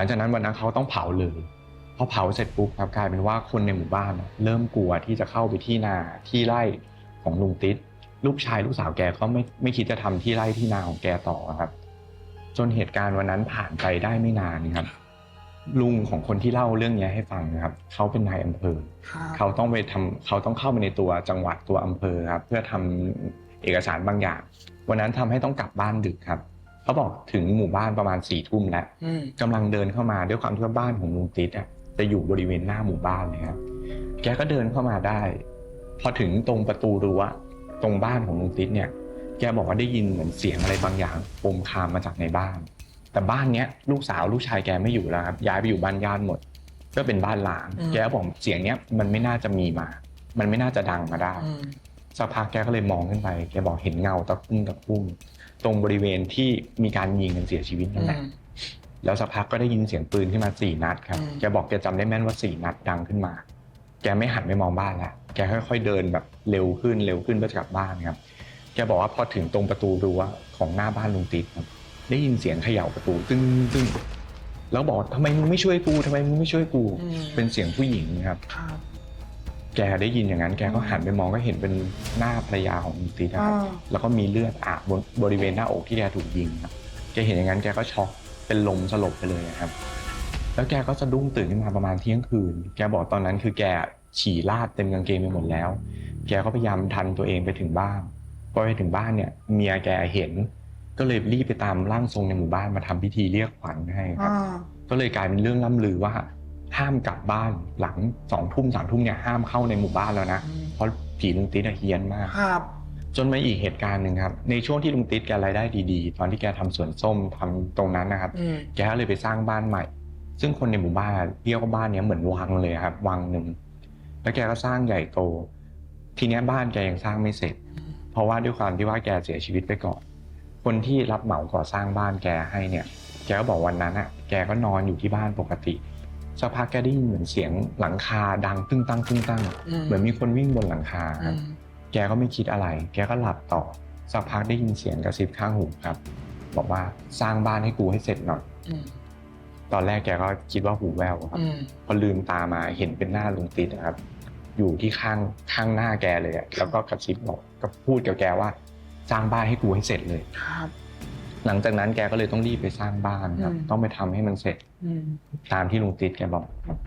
ลังจากนั้นวันนั้นเขาต้องเผาเลยพอเผาเสร็จปุ๊บครับกลายเป็นว่าคนในหมู่บ้านอะเริ่มกลัวที่จะเข้าไปที่นาที่ไร่ของลุงติ๊ดลูกชายลูกสาวแกก็ไม่ไม่คิดจะทำที่ไร่ที่นาของแกต่อครับ จนเหตุการณ์วันนั้นผ่านไปได้ไม่นานครับลุงของคนที่เล่าเรื่องนี้ให้ฟังนะครับเขาเป็นนายอำเภอครับเขาต้องไปทำเขาต้องเข้าไปในตัวจังหวัดตัวอำเภอครับเพื่อทำเอกสารบางอย่าง วันนั้นทำให้ต้องกลับบ้านดึกครับ เขาบอกถึงหมู่บ้านประมาณสี่ทุ่มแล้วอืมกำลังเดินเข้ามาด้วยความที่ว่าบ้านของลุงติ๊ดอะจะอยู่บริเวณหน้าหมู่บ้านเลยครับแกก็เดินเข้ามาได้ พอถึงตรงประตูรั้วตรงบ้านของลุงติ๊ดเนี่ย แกบอกว่าได้ยินเหมือนเสียงอะไรบางอย่างโปมคามมาจากในบ้าน แต่บ้านเนี้ยลูกสาวลูกชายแกไม่อยู่แล้วครับย้ายไปอยู่บ้านญาติหมด ก็เป็นบ้านล้างแกก็บอกเสียงเนี้ยมันไม่น่าจะมีมา มันไม่น่าจะดังมาได้อืม สักพักแกก็เลยมองขึ้นไป แกบอกเห็นเงาตะคุ่มตะคุ่มตรงบริเวณที่มีการยิงกันเสียชีวิตนั่นแหละแล้วสักพักก็ได้ยินเสียงปืนขึ้นมาสี่นัดครับอืมแกบอกแกจำได้แม่นว่าสี่นัดดังขึ้นมา แกไม่หันไปมองบ้านแล้วแกค่อย ๆ เดินแบบเร็วขึ้นเร็วขึ้นเพื่อจะกลับบ้านครับ แกบอกว่าพอถึงตรงประตูรั้วของหน้าบ้านลุงติ๊ดครับ ได้ยินเสียงเขย่าประตูตึ้งตึ้งแล้วบอกว่าทำไมมึงไม่ช่วยกูทำไมมึงไม่ช่วยกูอืมเป็นเสียงผู้หญิงครับครับ แกได้ยินอย่างนั้น แกก็หันไปมองก็เห็นเป็นหน้าภรรยาของลุงติ๊ดนะครับ อ่า แล้วก็มีเลือดอาบบนบริเวณหน้าอกที่แกถูกยิงครับแกเห็นอย่างนั้นแกก็ช็อกเป็นลมสลบไปเลยนะครับ แล้วแกก็สะดุ้งตื่นขึ้นมาประมาณเที่ยงคืน แกบอกตอนนั้นคือแกฉี่ราดเต็มกางเกงไปหมดแล้ว แกก็พยายามทันตัวเองไปถึงบ้าน พอไปถึงบ้านเนี่ยเมียแกเห็น ก็เลยรีบไปตามร่างทรงในหมู่บ้านมาทำพิธีเรียกขวัญให้ครับ อ่า ก็เลยกลายเป็นเรื่องล่ำลือว่า ห้ามกลับบ้านหลังสองทุ่มสามทุ่มเนี่ยห้ามเข้าในหมู่บ้านแล้วนะอืมเพราะผีลุงติ๊ดอะเฮี้ยนมาก ครับ จนมาอีกเหตุการณ์หนึ่งครับ ในช่วงที่ลุงติ๊ดแกรายได้ดีๆ ตอนที่แกทำสวนส้มทำตรงนั้นนะครับ อืมแกก็เลยไปสร้างบ้านใหม่ ซึ่งคนในหมู่บ้านเรียกว่าบ้านเนี้ยเหมือนวังเลยครับ วังหนึ่ง แล้วแกก็สร้างใหญ่โต ทีเนี้ยบ้านแกยังสร้างไม่เสร็จ เพราะว่าด้วยความที่ว่าแกเสียชีวิตไปก่อน คนที่รับเหมาก่อสร้างบ้านแกให้เนี่ย แกก็บอกวันนั้นอะ แกก็นอนอยู่ที่บ้านปกติ สักพักแกได้ยินเหมือนเสียงหลังคาดังตึ้งตั้งตึ้งตั้งเหมือนมีคนวิ่งบนหลังคาคอืรับมแกก็ไม่คิดอะไร แกก็หลับต่อสักพักได้ยินเสียงกระซิบข้างหูครับ บอกว่าสร้างบ้านให้กูให้เสร็จหน่อยอืมตอนแรกแกก็คิดว่าหูแว่วครับอืมพอลืมตามาเห็นเป็นหน้าลุงติ๊ดนะครับ อยู่ที่ข้างข้างหน้าแกเลยอะแล้วก็กระซิบบอกก็พูดกับแกว่า สร้างบ้านให้กูให้เสร็จเลยครับ หลังจากนั้นแกก็เลยต้องรีบไปสร้างบ้านครับ อืม ต้องไปทำให้มันเสร็จอืม ตามที่ลุงติ๊ดแกบอกครับ